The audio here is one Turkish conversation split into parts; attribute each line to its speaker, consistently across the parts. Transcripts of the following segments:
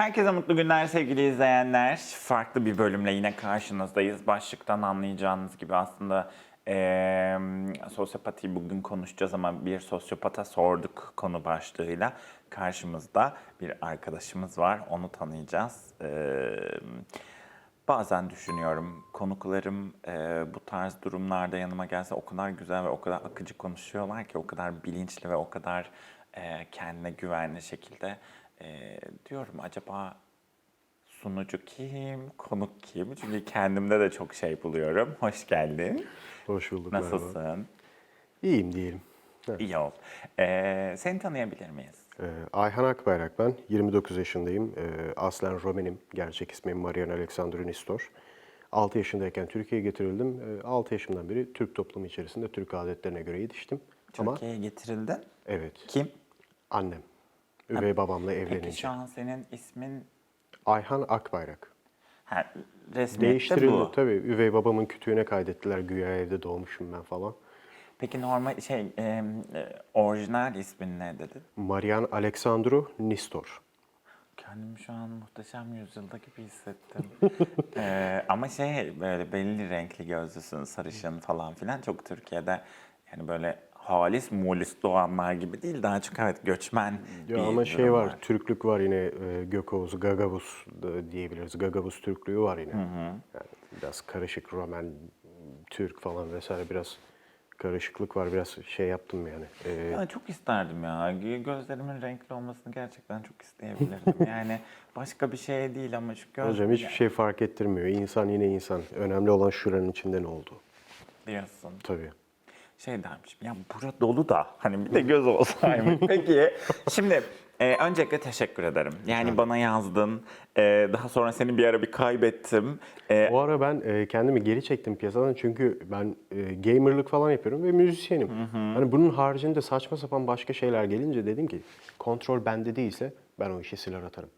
Speaker 1: Herkese mutlu günler sevgili izleyenler. Farklı bir bölümle yine karşınızdayız. Başlıktan anlayacağınız gibi aslında eee sosyopatiyi bugün konuşacağız ama bir sosyopata sorduk konu başlığıyla. Karşımızda bir arkadaşımız var, onu tanıyacağız. Eee, bazen düşünüyorum, konuklarım eee, bu tarz durumlarda yanıma gelse o kadar güzel ve o kadar akıcı konuşuyorlar ki, o kadar bilinçli ve o kadar eee, kendine güvenli şekilde eee, diyorum acaba sunucu kim, konuk kim? Çünkü kendimde de çok şey buluyorum. Hoş geldin.
Speaker 2: Hoş bulduk. merhaba.
Speaker 1: Nasılsın?
Speaker 2: İyiyim diyelim. Evet.
Speaker 1: İyi ol. Eee, seni tanıyabilir miyiz?
Speaker 2: Ee, Ayhan Akbayrak ben. 29 yaşındayım. Ee, aslen Romenim. Gerçek ismim Marian Alexandru Nistor. 6 yaşındayken Türkiye'ye getirildim. Ee, 6 yaşımdan beri Türk toplumu içerisinde Türk adetlerine göre yetiştim. Ama
Speaker 1: Türkiye'ye getirildin.
Speaker 2: evet,
Speaker 1: Kim?
Speaker 2: annem. Üvey babamla
Speaker 1: Peki
Speaker 2: evlenince.
Speaker 1: şu an senin ismin
Speaker 2: Ayhan Akbayrak.
Speaker 1: ha, resmiyette
Speaker 2: Değiştirildi
Speaker 1: bu.
Speaker 2: tabii. Üvey babamın kütüğüne kaydettiler. Güya evde doğmuşum ben falan.
Speaker 1: Peki normal şey e, e, orijinal ismin ne dedin?
Speaker 2: Marian Alexandru Nistor.
Speaker 1: Kendimi şu an muhteşem yüzyılda gibi hissettim. Eee, ama şey böyle belli renkli gözlüsün, sarışın falan filan çok Türkiye'de yani böyle halis mulis doğanlar gibi değil daha çok evet göçmen
Speaker 2: Ya
Speaker 1: bir
Speaker 2: ama şey
Speaker 1: durum
Speaker 2: var, Türklük var yine e, Gökoğuz, Gagavuz diyebiliriz. Gagavuz Türklüğü var yine. Yani biraz karışık Roman, Türk falan vesaire biraz karışıklık var. Biraz şey yaptım yani. E,
Speaker 1: Ya çok isterdim ya. Gö- Gözlerimin renkli olmasını gerçekten çok isteyebilirdim. yani başka bir şey değil ama şu göz
Speaker 2: hocam hiçbir şey fark ettirmiyor. İnsan yine insan. Önemli olan şuranın içinde ne oldu.
Speaker 1: diyorsun.
Speaker 2: Tabii.
Speaker 1: Şey dermişim ya bura dolu da hani bir de göz olsaymış. Peki şimdi e, öncelikle teşekkür ederim. Yani bana yazdın. E, daha sonra seni bir ara bir kaybettim. E,
Speaker 2: O ara ben e, kendimi geri çektim piyasadan çünkü ben e, gamerlık falan yapıyorum ve müzisyenim. Hani bunun haricinde saçma sapan başka şeyler gelince dedim ki kontrol bende değilse ben o işi siler atarım.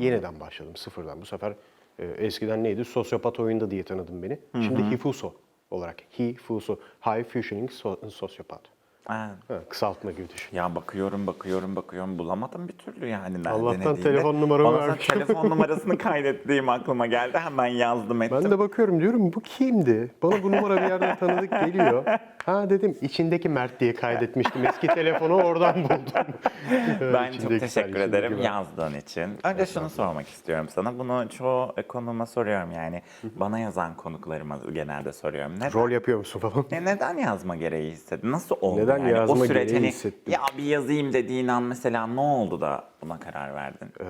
Speaker 2: Yeniden başladım sıfırdan. Bu sefer e, eskiden neydi? Sosyopat oyunda diye tanıdım beni. Şimdi Hifuso olarak. Hifuso. High Functioning so- Sosyopat.
Speaker 1: Ha,
Speaker 2: Ha, kısaltma gibi düşün.
Speaker 1: ya bakıyorum bakıyorum bakıyorum bulamadım bir türlü yani. nerede
Speaker 2: Allah'tan
Speaker 1: ne
Speaker 2: telefon numaramı vermişim.
Speaker 1: telefon numarasını kaydettiğim aklıma geldi. Hemen yazdım ettim.
Speaker 2: Ben de bakıyorum diyorum bu kimdi? Bana bu numara bir yerden tanıdık geliyor. Ha dedim içindeki Mert diye kaydetmiştim. Eski telefonu oradan buldum.
Speaker 1: Ben çok teşekkür ederim
Speaker 2: ben.
Speaker 1: yazdığın için. Önce şunu sormak istiyorum sana. Bunu çoğu konuma soruyorum yani. Bana yazan konuklarıma genelde soruyorum. Neden,
Speaker 2: Rol yapıyor musun falan?
Speaker 1: Ne- neden yazma gereği hissettin? Nasıl oldu
Speaker 2: Neden
Speaker 1: yani?
Speaker 2: yazma
Speaker 1: o süreç hani
Speaker 2: hissettim?
Speaker 1: ya bir yazayım dediğin an mesela ne oldu da buna karar verdin?
Speaker 2: Ee,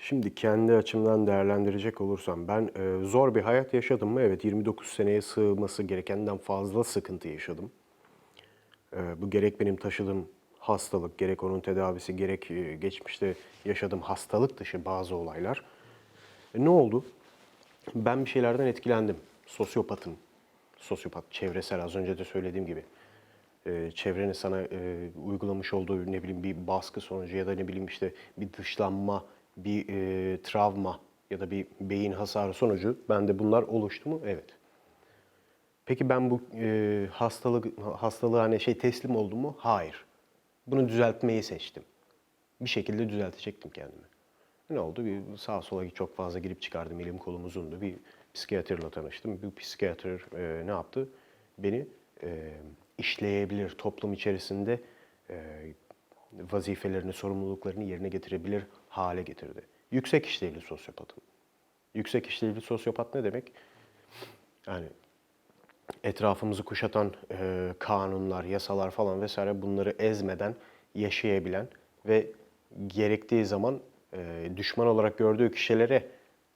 Speaker 2: şimdi kendi açımdan değerlendirecek olursam ben e, zor bir hayat yaşadım mı? Evet 29 seneye sığması gerekenden fazla sıkıntı yaşadım. Ee, bu gerek benim taşıdığım hastalık, gerek onun tedavisi, gerek e, geçmişte yaşadığım hastalık dışı bazı olaylar. E, ne oldu? Ben bir şeylerden etkilendim. Sosyopatım. Sosyopat, çevresel az önce de söylediğim gibi. Ee, çevrenin sana e, uygulamış olduğu ne bileyim bir baskı sonucu ya da ne bileyim işte bir dışlanma, bir e, travma ya da bir beyin hasarı sonucu bende bunlar oluştu mu? Evet. Peki ben bu e, hastalık hastalığa hani şey teslim oldum mu? Hayır. Bunu düzeltmeyi seçtim. Bir şekilde düzeltecektim kendimi. Ne oldu? Bir sağa sola çok fazla girip çıkardım. Elim kolum uzundu. Bir psikiyatrla tanıştım. Bir psikiyatr e, ne yaptı? Beni e, işleyebilir, toplum içerisinde e, vazifelerini, sorumluluklarını yerine getirebilir hale getirdi. Yüksek işlevli sosyopatım. Yüksek işlevli sosyopat ne demek? Yani etrafımızı kuşatan e, kanunlar, yasalar falan vesaire bunları ezmeden yaşayabilen ve gerektiği zaman e, düşman olarak gördüğü kişilere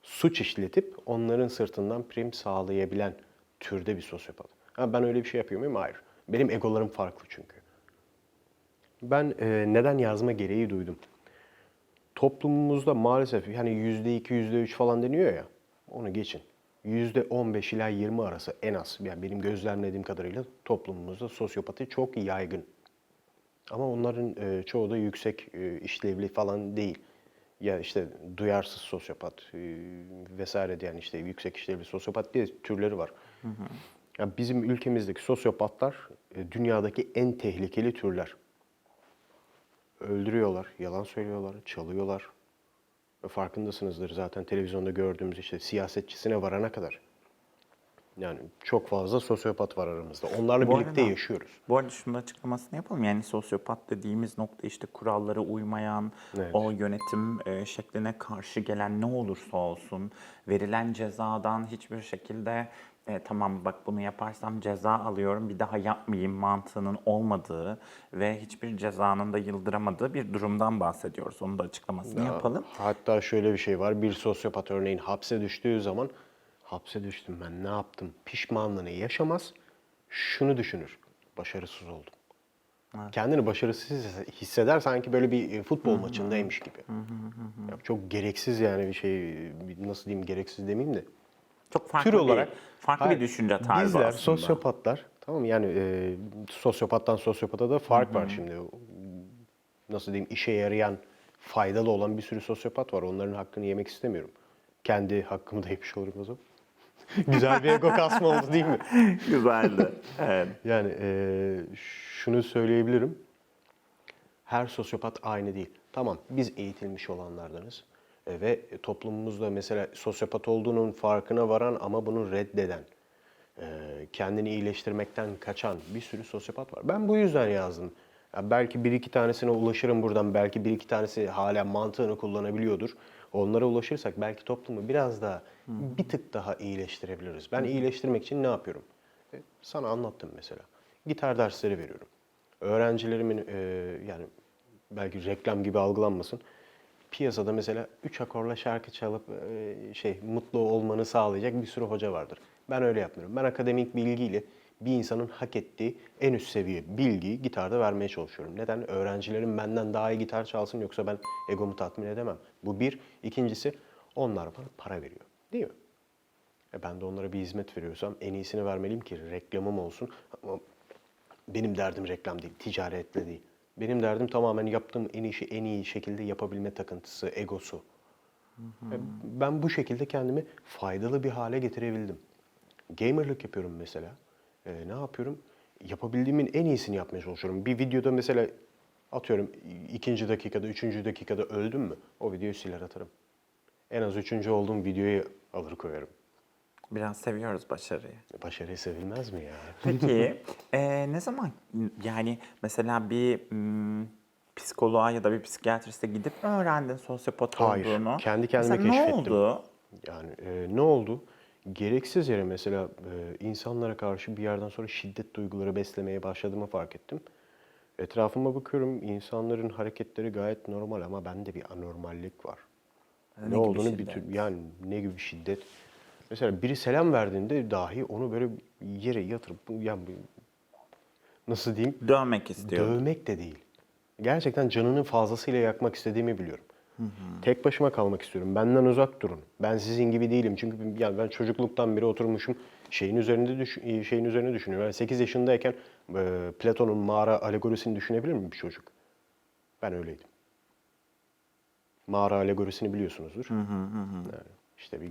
Speaker 2: suç işletip onların sırtından prim sağlayabilen türde bir sosyopat. Ha, ben öyle bir şey yapıyor muyum? Hayır. Benim egolarım farklı çünkü. Ben e, neden yazma gereği duydum? Toplumumuzda maalesef yani yüzde iki, yüzde üç falan deniyor ya, onu geçin. Yüzde on beş ila 20 arası en az, yani benim gözlemlediğim kadarıyla toplumumuzda sosyopati çok yaygın. Ama onların e, çoğu da yüksek e, işlevli falan değil. Ya işte duyarsız sosyopat e, vesaire diye yani işte yüksek işlevli sosyopat diye türleri var. Ya bizim ülkemizdeki sosyopatlar e, dünyadaki en tehlikeli türler. Öldürüyorlar, yalan söylüyorlar, çalıyorlar. farkındasınızdır zaten televizyonda gördüğümüz işte siyasetçisine varana kadar. Yani çok fazla sosyopat var aramızda. Onlarla
Speaker 1: Bu
Speaker 2: birlikte
Speaker 1: arada-
Speaker 2: yaşıyoruz.
Speaker 1: Bu arada şunu da açıklamasını yapalım. Yani sosyopat dediğimiz nokta işte kurallara uymayan,
Speaker 2: Evet.
Speaker 1: o yönetim e, şekline karşı gelen ne olursa olsun verilen cezadan hiçbir şekilde e, tamam bak bunu yaparsam ceza alıyorum bir daha yapmayayım mantığının olmadığı ve hiçbir cezanın da yıldıramadığı bir durumdan bahsediyoruz. Onu da açıklamasını yapalım.
Speaker 2: Hatta şöyle bir şey var. Bir sosyopat örneğin hapse düştüğü zaman hapse düştüm ben ne yaptım pişmanlığını yaşamaz. Şunu düşünür. Başarısız oldum. Kendini başarısız hisseder sanki böyle bir e, futbol maçındaymış gibi. Ya çok gereksiz yani bir şey nasıl diyeyim gereksiz demeyeyim de.
Speaker 1: Çok farklı
Speaker 2: Tür
Speaker 1: bir,
Speaker 2: olarak
Speaker 1: farklı
Speaker 2: Hayır,
Speaker 1: bir düşünce tarzı
Speaker 2: Bizler
Speaker 1: aslında.
Speaker 2: sosyopatlar tamam yani e, sosyopattan sosyopata da fark var şimdi. Nasıl diyeyim işe yarayan, faydalı olan bir sürü sosyopat var. Onların hakkını yemek istemiyorum. Kendi hakkımı da yemiş olurum o zaman. Güzel bir ego kasma oldu değil mi?
Speaker 1: Güzeldi. evet.
Speaker 2: Yani e, şunu söyleyebilirim. Her sosyopat aynı değil. Tamam biz eğitilmiş olanlardanız. E, ve toplumumuzda mesela sosyopat olduğunun farkına varan ama bunu reddeden, e, kendini iyileştirmekten kaçan bir sürü sosyopat var. Ben bu yüzden yazdım. Ya belki bir iki tanesine ulaşırım buradan. Belki bir iki tanesi hala mantığını kullanabiliyordur. Onlara ulaşırsak belki toplumu biraz daha bir tık daha iyileştirebiliriz. Ben iyileştirmek için ne yapıyorum? E, Sana anlattım mesela. Gitar dersleri veriyorum. Öğrencilerimin e, yani belki reklam gibi algılanmasın. Piyasada mesela üç akorla şarkı çalıp e, şey mutlu olmanı sağlayacak bir sürü hoca vardır. Ben öyle yapmıyorum. Ben akademik bilgiyle bir insanın hak ettiği en üst seviye bilgiyi gitarda vermeye çalışıyorum. Neden? Öğrencilerim benden daha iyi gitar çalsın yoksa ben egomu tatmin edemem. Bu bir. İkincisi onlar bana para veriyor. Değil mi? E ben de onlara bir hizmet veriyorsam en iyisini vermeliyim ki reklamım olsun. Ama benim derdim reklam değil, ticaretle değil. Benim derdim tamamen yaptığım en işi en iyi şekilde yapabilme takıntısı, egosu. E Ben bu şekilde kendimi faydalı bir hale getirebildim. Gamerlık yapıyorum mesela. E, ne yapıyorum? Yapabildiğimin en iyisini yapmaya çalışıyorum. Bir videoda mesela atıyorum ikinci dakikada, üçüncü dakikada öldüm mü? O videoyu siler atarım. En az üçüncü olduğum videoyu alır koyarım.
Speaker 1: Biraz seviyoruz başarıyı.
Speaker 2: Başarıyı sevilmez mi ya?
Speaker 1: Peki eee, ne zaman yani mesela bir mm, psikoloğa ya da bir psikiyatriste gidip öğrendin sosyopat
Speaker 2: Hayır,
Speaker 1: olduğunu?
Speaker 2: kendi kendime
Speaker 1: mesela
Speaker 2: keşfettim.
Speaker 1: Ne oldu?
Speaker 2: Yani e, ne oldu? Gereksiz yere mesela e, insanlara karşı bir yerden sonra şiddet duyguları beslemeye başladığımı fark ettim. Etrafıma bakıyorum, insanların hareketleri gayet normal ama bende bir anormallik var.
Speaker 1: Ne
Speaker 2: Ne, olduğunu bir
Speaker 1: şiddet?
Speaker 2: tür, yani ne gibi şiddet. Mesela biri selam verdiğinde dahi onu böyle yere yatırıp yani nasıl diyeyim?
Speaker 1: Dövmek istiyor.
Speaker 2: Dövmek de değil. Gerçekten canının fazlasıyla yakmak istediğimi biliyorum. Tek başıma kalmak istiyorum. Benden uzak durun. Ben sizin gibi değilim. Çünkü yani ben çocukluktan beri oturmuşum şeyin üzerinde düş, şeyin üzerine düşünüyorum. Yani 8 yaşındayken e, Platon'un mağara alegorisini düşünebilir mi bir çocuk? Ben öyleydim. Mağara alegorisini biliyorsunuzdur. Yani işte bir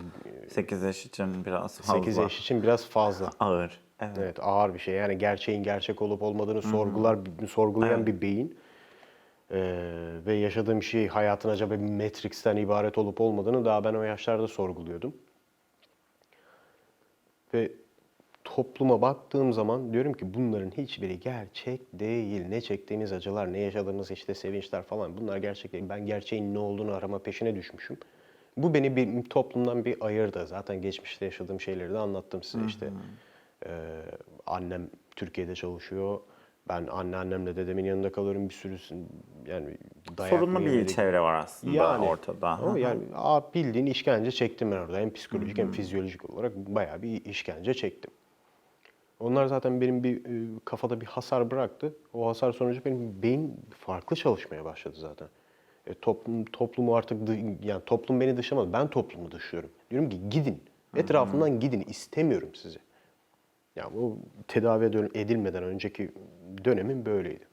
Speaker 1: 8 yaş için biraz fazla
Speaker 2: 8 yaş için biraz fazla.
Speaker 1: ağır. Evet.
Speaker 2: Evet ağır bir şey. Yani gerçeğin gerçek olup olmadığını sorgular, sorgulayan bir beyin. Ee, ve yaşadığım şey hayatın acaba bir Matrix'ten ibaret olup olmadığını daha ben o yaşlarda sorguluyordum. Ve topluma baktığım zaman diyorum ki bunların hiçbiri gerçek değil. Ne çektiğimiz acılar, ne yaşadığımız işte sevinçler falan bunlar gerçek değil. Ben gerçeğin ne olduğunu arama peşine düşmüşüm. Bu beni bir toplumdan bir ayırdı. Zaten geçmişte yaşadığım şeyleri de anlattım size işte. Ee, annem Türkiye'de çalışıyor. Ben anneannemle dedemin yanında kalıyorum bir sürü yani dayak
Speaker 1: Sorunlu bir
Speaker 2: yemedik.
Speaker 1: çevre var aslında ortada.
Speaker 2: Ama yani aa, bildiğin işkence çektim ben orada. Hem psikolojik hem fizyolojik olarak bayağı bir işkence çektim. Onlar zaten benim bir kafada bir hasar bıraktı. O hasar sonucu benim beyin farklı çalışmaya başladı zaten. E, toplum toplumu artık dı- yani toplum beni dışlamadı. Ben toplumu dışlıyorum. Diyorum ki gidin. Etrafından gidin. istemiyorum sizi. Yani bu tedavi edilmeden önceki dönemin böyleydi.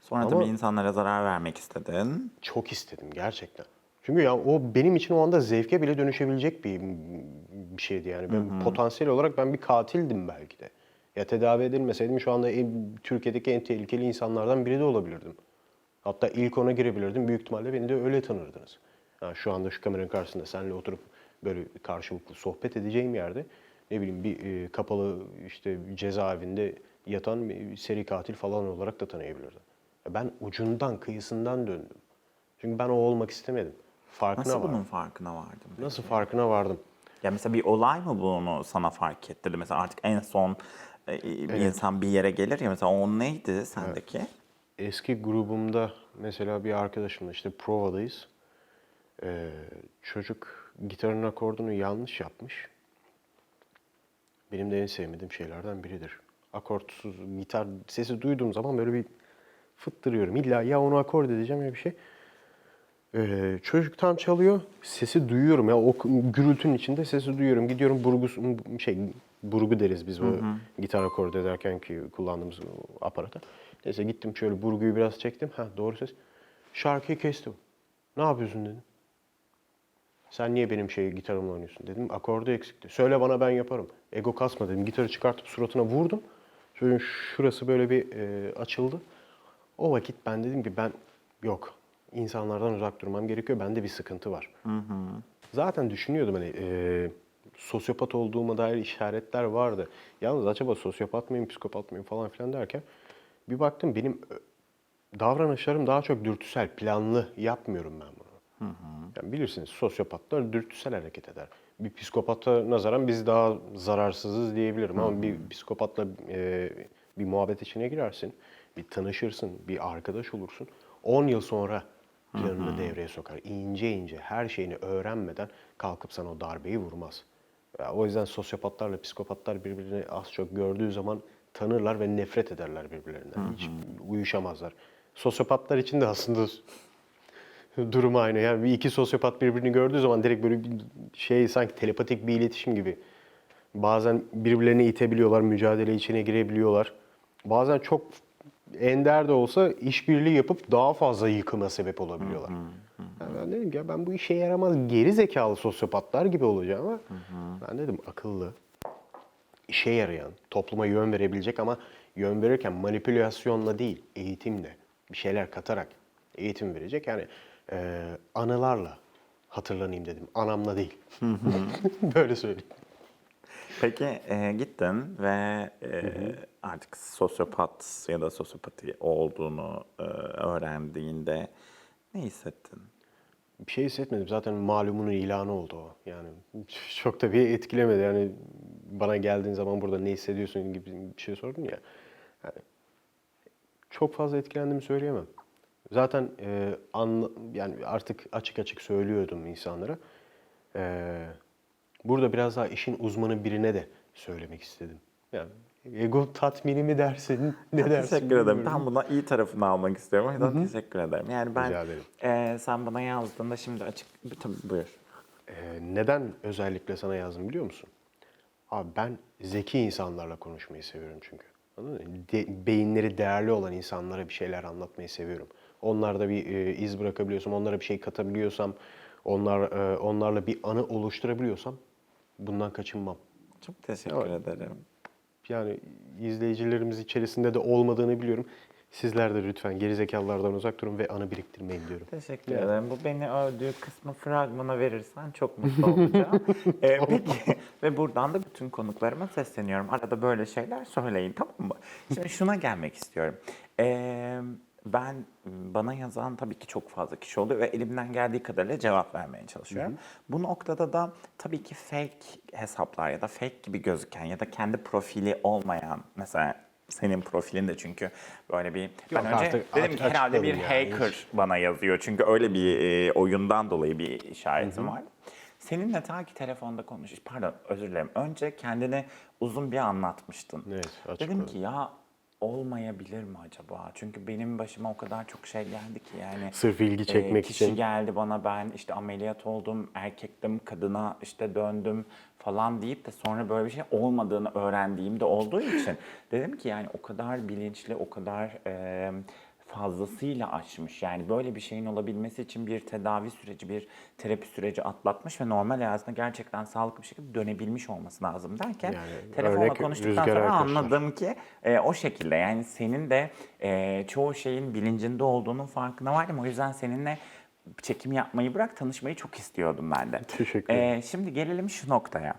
Speaker 1: Sonra
Speaker 2: Ama-
Speaker 1: tabii insanlara zarar vermek istedin.
Speaker 2: Çok istedim gerçekten. Çünkü ya o benim için o anda zevke bile dönüşebilecek bir, bir şeydi yani. Ben potansiyel olarak ben bir katildim belki de. Ya tedavi edilmeseydim şu anda en- Türkiye'deki en tehlikeli insanlardan biri de olabilirdim. Hatta ilk ona girebilirdim. Büyük ihtimalle beni de öyle tanırdınız. Ha, şu anda şu kameranın karşısında seninle oturup böyle karşılıklı sohbet edeceğim yerde ne bileyim bir e, kapalı işte cezaevinde yatan bir seri katil falan olarak da tanıyabilirdi. Ben ucundan kıyısından döndüm. Çünkü ben o olmak istemedim. Farkına
Speaker 1: Nasıl
Speaker 2: vardım.
Speaker 1: bunun farkına vardın?
Speaker 2: Nasıl farkına vardım?
Speaker 1: Ya mesela bir olay mı bunu sana fark ettirdi? Mesela artık en son e, bir insan bir yere gelir ya mesela o neydi sendeki?
Speaker 2: Eski grubumda mesela bir arkadaşımla işte provadayız. Ee, çocuk gitarın akordunu yanlış yapmış. Benim de en sevmediğim şeylerden biridir. Akortsuz gitar sesi duyduğum zaman böyle bir fıttırıyorum. İlla ya onu akord edeceğim ya bir şey. Ee, çocuk tam çalıyor, sesi duyuyorum ya o gürültünün içinde sesi duyuyorum. Gidiyorum burgu şey burgu deriz biz bu gitar akord ederken ki kullandığımız aparata. Neyse gittim şöyle burguyu biraz çektim. Ha doğru ses. Şarkıyı kestim. Ne yapıyorsun dedim. Sen niye benim şey gitarımla oynuyorsun dedim. Akordu eksikti. Söyle bana ben yaparım. Ego kasma dedim. Gitarı çıkartıp suratına vurdum. Çocuğun şurası böyle bir e, açıldı. O vakit ben dedim ki ben yok. insanlardan uzak durmam gerekiyor. Bende bir sıkıntı var. Zaten düşünüyordum hani e, sosyopat olduğuma dair işaretler vardı. Yalnız acaba sosyopat mıyım, psikopat mıyım falan filan derken bir baktım benim e, davranışlarım daha çok dürtüsel, planlı yapmıyorum ben bunu. Yani bilirsiniz sosyopatlar dürtüsel hareket eder. Bir psikopata nazaran biz daha zararsızız diyebilirim ama bir psikopatla e, bir muhabbet içine girersin, bir tanışırsın, bir arkadaş olursun. 10 yıl sonra planını devreye sokar. İnce ince her şeyini öğrenmeden kalkıp sana o darbeyi vurmaz. O yüzden sosyopatlarla psikopatlar birbirini az çok gördüğü zaman tanırlar ve nefret ederler birbirlerinden. Hiç uyuşamazlar. Sosyopatlar için de aslında durum aynı. Yani iki sosyopat birbirini gördüğü zaman direkt böyle bir şey sanki telepatik bir iletişim gibi. Bazen birbirlerini itebiliyorlar, mücadele içine girebiliyorlar. Bazen çok ender de olsa işbirliği yapıp daha fazla yıkıma sebep olabiliyorlar. Yani ben dedim ki ya ben bu işe yaramaz geri zekalı sosyopatlar gibi olacağım ama ben dedim akıllı, işe yarayan, topluma yön verebilecek ama yön verirken manipülasyonla değil, eğitimle, bir şeyler katarak eğitim verecek. Yani e, anılarla hatırlanayım dedim, anamla değil. Böyle söyleyeyim.
Speaker 1: Peki e, gittin ve e, artık sosyopat ya da sosyopati olduğunu e, öğrendiğinde ne hissettin?
Speaker 2: Bir şey hissetmedim. Zaten malumunun ilanı oldu o. Yani çok da bir etkilemedi. Yani bana geldiğin zaman burada ne hissediyorsun gibi bir şey sordun ya. Yani çok fazla etkilendiğimi söyleyemem. Zaten e, anla, yani artık açık açık söylüyordum insanlara. E, burada biraz daha işin uzmanı birine de söylemek istedim. Yani ego tatmini mi dersin, ne dersin?
Speaker 1: Teşekkür ederim.
Speaker 2: bilmiyorum.
Speaker 1: Ben buna iyi tarafını almak istiyorum. O yüzden teşekkür ederim. Yani ben
Speaker 2: ederim.
Speaker 1: e, sen bana yazdığında şimdi açık tabii buyur.
Speaker 2: Ee, neden özellikle sana yazdım biliyor musun? Abi ben zeki insanlarla konuşmayı seviyorum çünkü. Anladın mı? De- beyinleri değerli olan insanlara bir şeyler anlatmayı seviyorum. Onlarda bir e, iz bırakabiliyorsam, onlara bir şey katabiliyorsam, onlar e, onlarla bir anı oluşturabiliyorsam bundan kaçınmam.
Speaker 1: Çok teşekkür
Speaker 2: Evet.
Speaker 1: ederim.
Speaker 2: Yani izleyicilerimiz içerisinde de olmadığını biliyorum. Sizler de lütfen gerizekalılardan uzak durun ve anı biriktirmeyin diyorum.
Speaker 1: Teşekkür
Speaker 2: Yani.
Speaker 1: ederim. Bu beni öldüğü kısmı fragmana verirsen çok mutlu olacağım. Ee, peki ve buradan da bütün konuklarıma sesleniyorum. Arada böyle şeyler söyleyin tamam mı? Şimdi şuna gelmek istiyorum. Ee, ben bana yazan tabii ki çok fazla kişi oluyor ve elimden geldiği kadarıyla cevap vermeye çalışıyorum. Bu noktada da tabii ki fake hesaplar ya da fake gibi gözüken ya da kendi profili olmayan mesela senin profilin de çünkü böyle bir ben önce
Speaker 2: artık
Speaker 1: dedim ki herhalde bir
Speaker 2: yani.
Speaker 1: hacker bana yazıyor. Çünkü öyle bir e, oyundan dolayı bir işaretim var. Seninle ta ki telefonda konuş. Pardon özür dilerim. Önce kendini uzun bir anlatmıştın.
Speaker 2: Evet,
Speaker 1: Dedim ki ya olmayabilir mi acaba? Çünkü benim başıma o kadar çok şey geldi ki yani.
Speaker 2: Sırf ilgi
Speaker 1: e,
Speaker 2: çekmek
Speaker 1: kişi
Speaker 2: için.
Speaker 1: geldi bana ben işte ameliyat oldum, erkektim, kadına işte döndüm falan deyip de sonra böyle bir şey olmadığını öğrendiğimde olduğu için dedim ki yani o kadar bilinçli, o kadar e, fazlasıyla aşmış. Yani böyle bir şeyin olabilmesi için bir tedavi süreci, bir terapi süreci atlatmış ve normal hayatına gerçekten sağlıklı bir şekilde dönebilmiş olması lazım derken
Speaker 2: Yani
Speaker 1: telefonla konuştuktan sonra
Speaker 2: arkadaşlar.
Speaker 1: anladım ki e, o şekilde yani senin de e, çoğu şeyin bilincinde olduğunun farkına vardım. O yüzden seninle çekim yapmayı bırak tanışmayı çok istiyordum ben de.
Speaker 2: Teşekkür ederim.
Speaker 1: Ee, şimdi gelelim şu noktaya.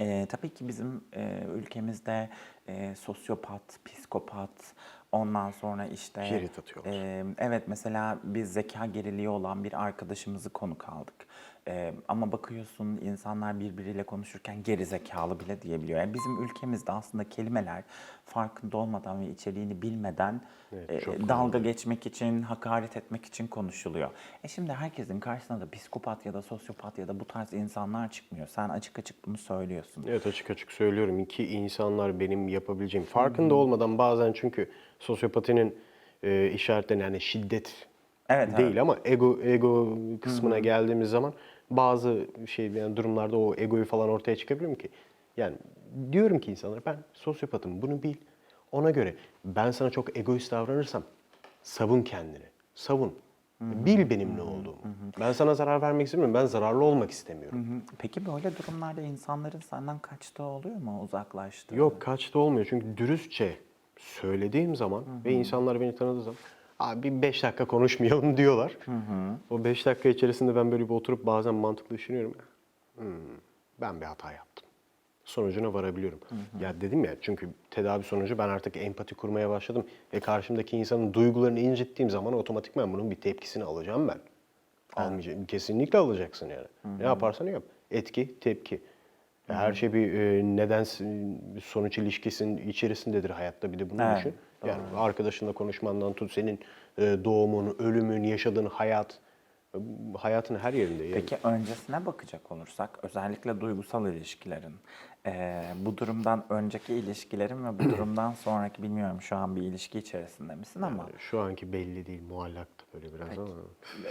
Speaker 1: Ee, tabii ki bizim e, ülkemizde e, sosyopat, psikopat, ondan sonra işte...
Speaker 2: Cirit atıyorlar.
Speaker 1: e, evet mesela biz zeka geriliği olan bir arkadaşımızı konuk aldık. E, ama bakıyorsun insanlar birbiriyle konuşurken geri zekalı bile diyebiliyor. Yani bizim ülkemizde aslında kelimeler farkında olmadan ve içeriğini bilmeden
Speaker 2: Evet,
Speaker 1: e, dalga geçmek için, hakaret etmek için konuşuluyor. E şimdi herkesin karşısına da psikopat ya da sosyopat ya da bu tarz insanlar çıkmıyor. Sen açık açık bunu söylüyorsun.
Speaker 2: Evet açık açık söylüyorum. İki insanlar benim yapabileceğim. Farkında olmadan bazen çünkü sosyopatinin e, işaretleri yani şiddet
Speaker 1: Evet,
Speaker 2: değil
Speaker 1: evet.
Speaker 2: ama ego ego kısmına geldiğimiz zaman bazı şey yani durumlarda o egoyu falan ortaya çıkabilir mi ki? Yani diyorum ki insanlara ben sosyopatım bunu bil. Ona göre ben sana çok egoist davranırsam savun kendini. Savun. Bil benim ne olduğumu. Ben sana zarar vermek istemiyorum. Ben zararlı olmak istemiyorum.
Speaker 1: Hı. Peki böyle durumlarda insanların senden kaçtığı oluyor mu? Uzaklaştığı?
Speaker 2: Yok kaçta olmuyor çünkü dürüstçe söylediğim zaman ve insanlar beni tanıdığı zaman abi bir beş dakika konuşmayalım diyorlar. O beş dakika içerisinde ben böyle bir oturup bazen mantıklı düşünüyorum. Hmm, ben bir hata yaptım. Sonucuna varabiliyorum. Ya dedim ya çünkü tedavi sonucu ben artık empati kurmaya başladım. Ve karşımdaki insanın duygularını incittiğim zaman otomatikman bunun bir tepkisini alacağım ben. Almayacağım. Kesinlikle alacaksın yani. Ne yaparsan yap. Etki, tepki. Her şey bir e, neden sonuç ilişkisinin içerisindedir hayatta bir de bunu
Speaker 1: Evet,
Speaker 2: düşün. Yani arkadaşınla konuşmandan tut senin e, doğumun, ölümün, yaşadığın hayat e, hayatın her yerinde. Yani.
Speaker 1: Peki öncesine bakacak olursak özellikle duygusal ilişkilerin eee, bu durumdan önceki ilişkilerin ve bu durumdan sonraki bilmiyorum şu an bir ilişki içerisinde misin ama
Speaker 2: Şu anki belli değil, muallaktı böyle biraz ama.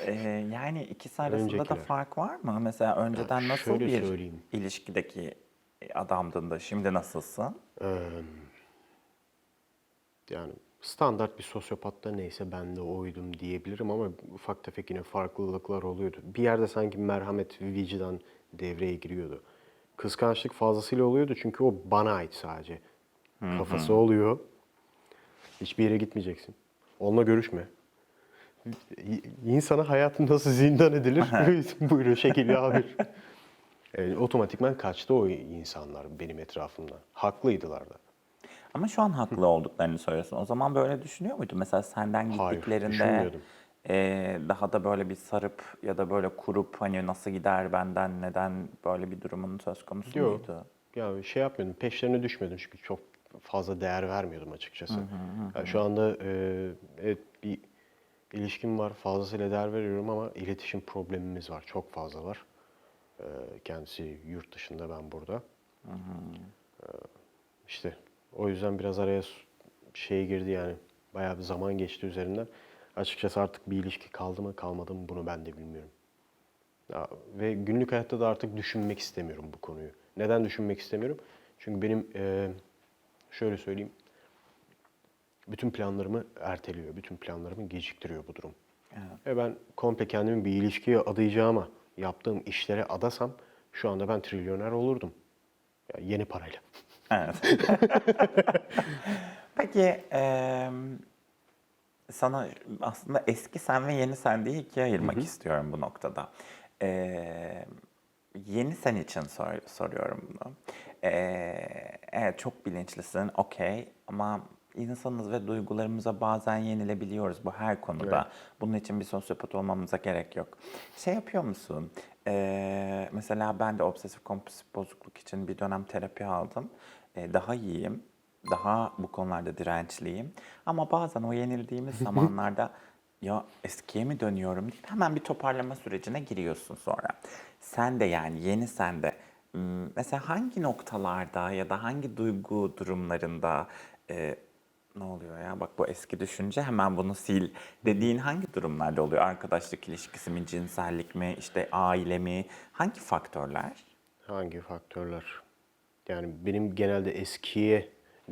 Speaker 1: eee, yani ikisi arasında da
Speaker 2: Öncekiler.
Speaker 1: fark var mı? Mesela önceden
Speaker 2: Ya
Speaker 1: nasıl bir
Speaker 2: söyleyeyim.
Speaker 1: ilişkideki adamdın da şimdi nasılsın?
Speaker 2: Eee, yani standart bir sosyopatta neyse ben de oydum diyebilirim ama ufak tefek yine farklılıklar oluyordu. Bir yerde sanki merhamet, vicdan devreye giriyordu. Kıskançlık fazlasıyla oluyordu çünkü o bana ait sadece. Kafası oluyor. Hiçbir yere gitmeyeceksin. Onunla görüşme. İnsana hayatın nasıl zindan edilir? Buyurun şekilli habir. Yani otomatikman kaçtı o insanlar benim etrafımdan. Haklıydılar da.
Speaker 1: Ama şu an haklı olduklarını söylüyorsun. O zaman böyle düşünüyor muydun? Mesela senden
Speaker 2: Hayır,
Speaker 1: gittiklerinde
Speaker 2: düşünmüyordum.
Speaker 1: eee, daha da böyle bir sarıp ya da böyle kurup hani nasıl gider benden neden böyle bir durumun söz konusu
Speaker 2: Yok.
Speaker 1: muydu?
Speaker 2: Ya şey yapmıyordum, peşlerine düşmüyordum çünkü çok fazla değer vermiyordum açıkçası. Yani şu anda e, evet bir ilişkim var, fazlasıyla değer veriyorum ama iletişim problemimiz var, çok fazla var. E, kendisi yurt dışında, ben burada. E, işte o yüzden biraz araya s- şey girdi yani, bayağı bir zaman geçti üzerinden. Açıkçası artık bir ilişki kaldı mı kalmadı mı bunu ben de bilmiyorum. Ya, ve günlük hayatta da artık düşünmek istemiyorum bu konuyu. Neden düşünmek istemiyorum? Çünkü benim eee, şöyle söyleyeyim. Bütün planlarımı erteliyor. Bütün planlarımı geciktiriyor bu durum. Ve ben komple kendimi bir ilişkiye adayacağıma, yaptığım işlere adasam şu anda ben trilyoner olurdum. Ya yeni parayla.
Speaker 1: Evet. Peki eee, sana aslında eski sen ve yeni sen diye ikiye ayırmak istiyorum bu noktada. Eee, yeni sen için sor- soruyorum bunu. Eee, evet çok bilinçlisin, okey ama insanız ve duygularımıza bazen yenilebiliyoruz bu her konuda. Bunun için bir sosyopat olmamıza gerek yok. Şey yapıyor musun? Eee, mesela ben de obsesif kompulsif bozukluk için bir dönem terapi aldım. Eee, daha iyiyim. Daha bu konularda dirençliyim. Ama bazen o yenildiğimiz zamanlarda ya eskiye mi dönüyorum deyip hemen bir toparlama sürecine giriyorsun sonra. Sen de yani yeni sen de m, mesela hangi noktalarda ya da hangi duygu durumlarında e, ne oluyor ya bak bu eski düşünce hemen bunu sil dediğin hangi durumlarda oluyor? Arkadaşlık ilişkisi mi, cinsellik mi, işte aile mi? Hangi faktörler?
Speaker 2: Hangi faktörler? Yani benim genelde eskiye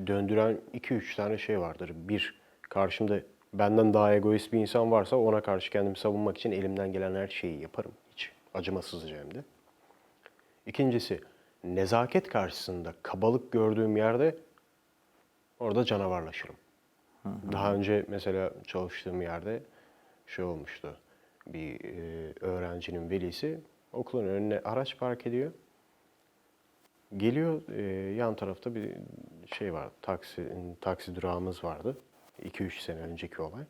Speaker 2: döndüren 2-3 tane şey vardır. Bir, karşımda benden daha egoist bir insan varsa ona karşı kendimi savunmak için elimden gelen her şeyi yaparım. Hiç acımasızca hem de. İkincisi, nezaket karşısında kabalık gördüğüm yerde orada canavarlaşırım. Daha önce mesela çalıştığım yerde şey olmuştu. bir e, öğrencinin velisi okulun önüne araç park ediyor. Geliyor e, yan tarafta bir şey var, taksi taksi durağımız vardı. 2-3 sene önceki olay.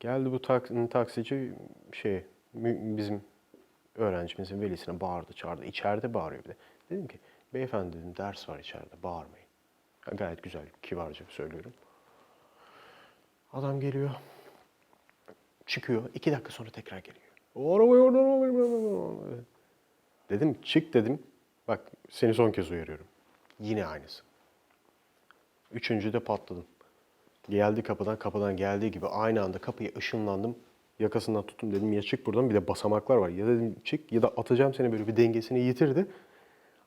Speaker 2: Geldi bu tak, taksici şey bizim öğrencimizin velisine bağırdı, çağırdı. İçeride bağırıyor bir de. Dedim ki beyefendi dedim ders var içeride bağırmayın. Gayet güzel, kibarca söylüyorum. Adam geliyor. Çıkıyor. iki dakika sonra tekrar geliyor. O arabayı oradan. Dedim çık dedim. Bak seni son kez uyarıyorum. Yine aynısı. Üçüncüde patladım. Geldi kapıdan, kapıdan geldiği gibi aynı anda kapıya ışınlandım. Yakasından tuttum dedim ya çık buradan bir de basamaklar var. Ya dedim çık ya da atacağım seni böyle bir dengesini yitirdi.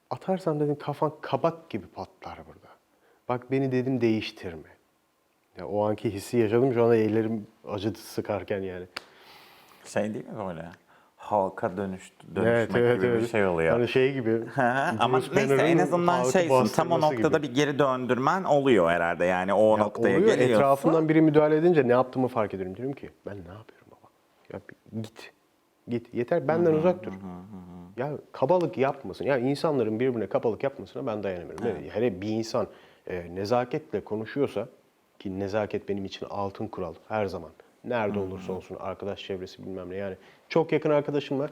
Speaker 2: Atarsan dedim kafan kabak gibi patlar burada. Bak beni dedim değiştirme. Ya o anki hissi yaşadım şu anda ellerim acıdı sıkarken yani.
Speaker 1: Şey değil mi böyle? Halka dönüştü, dönüşmek gibi bir şey oluyor.
Speaker 2: Hani şey gibi.
Speaker 1: Ama neyse en azından şeysin tam o noktada
Speaker 2: gibi.
Speaker 1: bir geri döndürmen oluyor herhalde yani o
Speaker 2: Ya
Speaker 1: noktaya
Speaker 2: oluyor,
Speaker 1: geliyorsun.
Speaker 2: Etrafından biri müdahale edince ne yaptığımı fark ediyorum. Diyorum ki ben ne yapıyorum baba? Ya git. Git. Yeter benden uzak dur. Ya kabalık yapmasın. Ya insanların birbirine kabalık yapmasına ben dayanamıyorum. Evet. Hele bir insan e, nezaketle konuşuyorsa ki nezaket benim için altın kural her zaman. Nerede olursa olsun arkadaş çevresi bilmem ne yani. Çok yakın arkadaşımla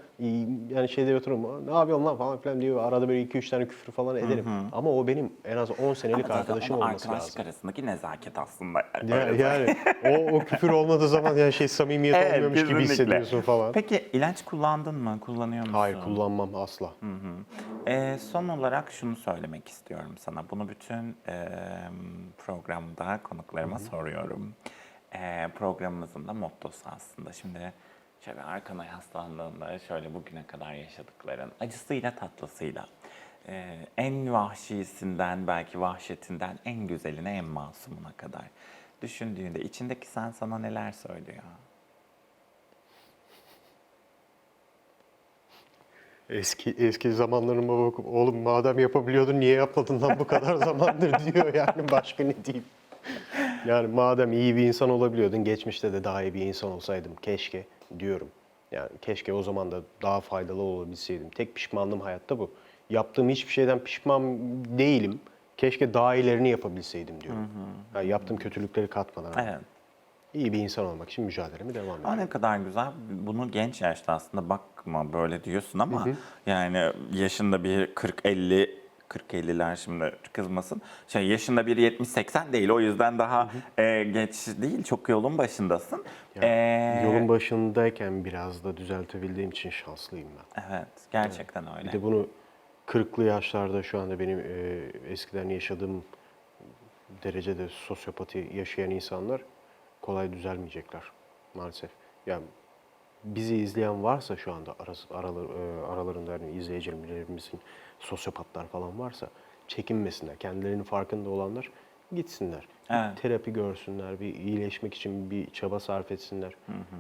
Speaker 2: yani şeyde otururum. Ne yapıyorsun lan falan filan diyor. Arada böyle 2-3 tane küfür falan ederim. Ama o benim en az 10 senelik
Speaker 1: Ama
Speaker 2: arkadaşım olması
Speaker 1: arkadaşlık
Speaker 2: lazım.
Speaker 1: arasındaki nezaket aslında. Yani.
Speaker 2: Ya,
Speaker 1: Öyle
Speaker 2: yani o, o küfür olmadığı zaman yani şey samimiyet
Speaker 1: Evet,
Speaker 2: olmuyormuş gibi
Speaker 1: kesinlikle.
Speaker 2: hissediyorsun falan.
Speaker 1: Peki ilaç kullandın mı? Kullanıyor musun?
Speaker 2: Hayır kullanmam asla.
Speaker 1: Ee, son olarak şunu söylemek istiyorum sana. Bunu bütün e, programda konuklarıma soruyorum. E, programımızın da mottosu aslında. Şimdi şöyle arkana yaslandığında şöyle bugüne kadar yaşadıkların acısıyla tatlısıyla e, en vahşisinden belki vahşetinden en güzeline en masumuna kadar düşündüğünde içindeki sen sana neler söylüyor?
Speaker 2: Eski eski zamanlarıma bakıp oğlum madem yapabiliyordun niye yapmadın lan bu kadar zamandır diyor yani başka ne diyeyim. Yani madem iyi bir insan olabiliyordun geçmişte de daha iyi bir insan olsaydım keşke diyorum. Yani keşke o zaman da daha faydalı olabilseydim. Tek pişmanlığım hayatta bu. Yaptığım hiçbir şeyden pişman değilim. Keşke daha iyilerini yapabilseydim diyorum. Yani yaptığım kötülükleri katmadan.
Speaker 1: Evet.
Speaker 2: İyi bir insan olmak için mücadelemi devam ediyorum.
Speaker 1: Ama ne kadar güzel. Bunu genç yaşta aslında bakma böyle diyorsun ama yani yaşında bir 40-50 40-50'ler şimdi kızmasın. Şey yaşında bir 70-80 değil. O yüzden daha e, geç değil. Çok yolun başındasın.
Speaker 2: Yani
Speaker 1: Ee,
Speaker 2: Yolun başındayken biraz da düzeltebildiğim için şanslıyım ben.
Speaker 1: Evet, gerçekten
Speaker 2: Bir
Speaker 1: öyle.
Speaker 2: de bunu 40'lı yaşlarda şu anda benim e, eskiden yaşadığım derecede sosyopati yaşayan insanlar kolay düzelmeyecekler maalesef. Yani bizi izleyen varsa şu anda arası, aralar, e, aralarında hani izleyicilerimizin sosyopatlar falan varsa çekinmesinler. Kendilerinin farkında olanlar gitsinler. Bir
Speaker 1: Evet.
Speaker 2: terapi görsünler, bir iyileşmek için bir çaba sarf etsinler.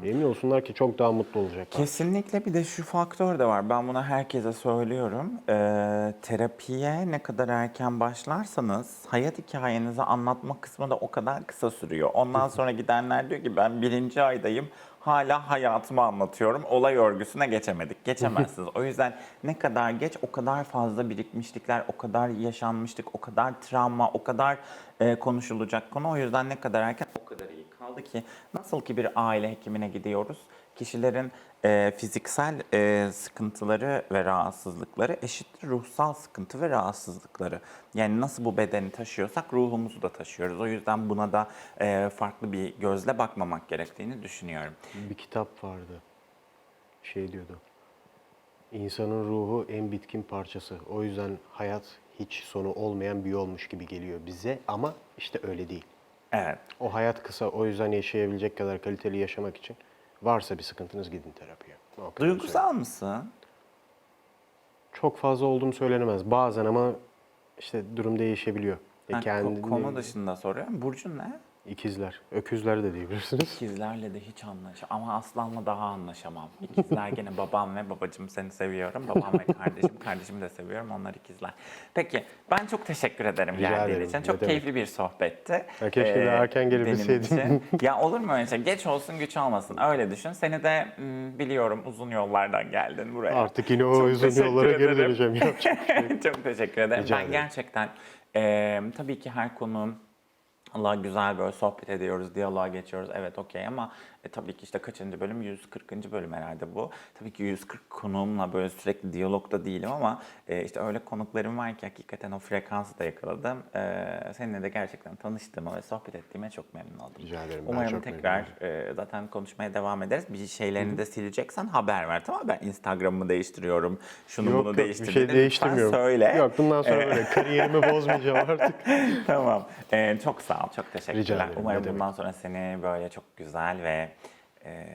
Speaker 2: Emin olsunlar ki çok daha mutlu olacaklar.
Speaker 1: Kesinlikle bir de şu faktör de var. Ben bunu herkese söylüyorum. Ee, terapiye ne kadar erken başlarsanız hayat hikayenizi anlatma kısmı da o kadar kısa sürüyor. Ondan sonra gidenler diyor ki ben birinci aydayım hala hayatımı anlatıyorum. Olay örgüsüne geçemedik. Geçemezsiniz. o yüzden ne kadar geç o kadar fazla birikmişlikler, o kadar yaşanmışlık, o kadar travma, o kadar e, konuşulacak konu. O yüzden ne kadar erken o kadar iyi. Kaldı ki nasıl ki bir aile hekimine gidiyoruz. Kişilerin e, fiziksel e, sıkıntıları ve rahatsızlıkları eşittir ruhsal sıkıntı ve rahatsızlıkları. Yani nasıl bu bedeni taşıyorsak ruhumuzu da taşıyoruz. O yüzden buna da e, farklı bir gözle bakmamak gerektiğini düşünüyorum.
Speaker 2: Bir kitap vardı. Şey diyordu. İnsanın ruhu en bitkin parçası. O yüzden hayat hiç sonu olmayan bir yolmuş gibi geliyor bize ama işte öyle değil.
Speaker 1: Evet.
Speaker 2: O hayat kısa. O yüzden yaşayabilecek kadar kaliteli yaşamak için varsa bir sıkıntınız gidin terapiye. O kadar söyleyeyim.
Speaker 1: Duygusal mısın?
Speaker 2: Çok fazla olduğum söylenemez. Bazen ama işte durum değişebiliyor. E
Speaker 1: Ha, ko-
Speaker 2: kendini-
Speaker 1: konu dışında soruyorum. Burcun ne?
Speaker 2: İkizler. Öküzler de diyebilirsiniz.
Speaker 1: İkizlerle de hiç anlaşamam ama aslanla daha anlaşamam. İkizler gene babam ve babacım seni seviyorum. Babam ve kardeşim, kardeşimi de seviyorum. Onlar ikizler. Peki ben çok teşekkür ederim
Speaker 2: Rica
Speaker 1: geldiğin
Speaker 2: ederim,
Speaker 1: için.
Speaker 2: ne
Speaker 1: Çok
Speaker 2: demek.
Speaker 1: keyifli bir sohbetti.
Speaker 2: Ya keşke daha erken gelebilseydin.
Speaker 1: ya olur mu öyle şey? Geç olsun güç olmasın. Öyle düşün. Seni de mm, biliyorum uzun yollardan geldin buraya.
Speaker 2: Artık yine o
Speaker 1: Çok
Speaker 2: uzun yollara geri döneceğim. Şey.
Speaker 1: Çok teşekkür ederim.
Speaker 2: Rica
Speaker 1: ben
Speaker 2: ederim.
Speaker 1: gerçekten e, tabii ki her konu Allah güzel böyle sohbet ediyoruz, diyaloğa geçiyoruz. Evet okey ama e, tabii ki işte kaçıncı bölüm? 140. bölüm herhalde bu. Tabii ki 140 konuğumla böyle sürekli diyalogda değilim ama e, işte öyle konuklarım var ki hakikaten o frekansı da yakaladım. E, seninle de gerçekten tanıştığıma ve sohbet ettiğime çok memnun oldum.
Speaker 2: Rica ederim, ben
Speaker 1: Umarım
Speaker 2: çok
Speaker 1: tekrar e, zaten konuşmaya devam ederiz. Bir şeylerini de sileceksen haber ver tamam? Ben Instagram'ımı değiştiriyorum. Şunu
Speaker 2: Yok
Speaker 1: bunu
Speaker 2: yok bir şey değiştirmiyorum.
Speaker 1: Lütfen söyle.
Speaker 2: Yok bundan sonra böyle kariyerimi bozmayacağım artık.
Speaker 1: tamam. Ee, çok sağ ol, çok teşekkürler.
Speaker 2: Rica ederim,
Speaker 1: Umarım
Speaker 2: ne demek.
Speaker 1: bundan sonra seni böyle çok güzel ve e,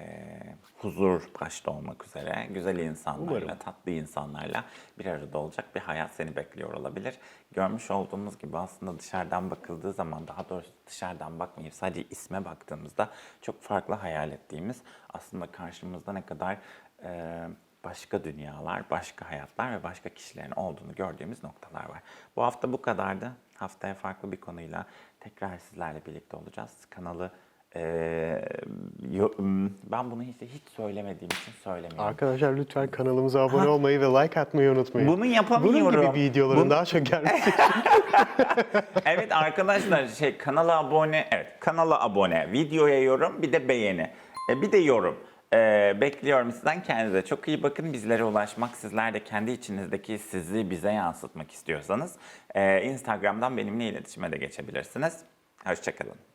Speaker 1: huzur başta olmak üzere güzel insanlarla,
Speaker 2: Umarım.
Speaker 1: tatlı insanlarla bir arada olacak bir hayat seni bekliyor olabilir. Görmüş olduğumuz gibi aslında dışarıdan bakıldığı zaman daha doğrusu dışarıdan bakmayıp sadece isme baktığımızda çok farklı hayal ettiğimiz aslında karşımızda ne kadar e, başka dünyalar, başka hayatlar ve başka kişilerin olduğunu gördüğümüz noktalar var. Bu hafta bu kadardı. Haftaya farklı bir konuyla tekrar sizlerle birlikte olacağız. Kanalı m, ben bunu hiç, hiç söylemediğim için söylemiyorum.
Speaker 2: Arkadaşlar lütfen kanalımıza abone olmayı ve like atmayı unutmayın.
Speaker 1: Bunu yapamıyorum.
Speaker 2: Bunun gibi videoların
Speaker 1: Bunu-
Speaker 2: daha çok gelmesi
Speaker 1: evet arkadaşlar şey kanala abone, evet kanala abone, videoya yorum, bir de beğeni, e, bir de yorum. E, bekliyorum sizden. Kendinize çok iyi bakın. Bizlere ulaşmak, sizler de kendi içinizdeki sizi bize yansıtmak istiyorsanız e, Instagram'dan benimle iletişime de geçebilirsiniz. Hoşçakalın.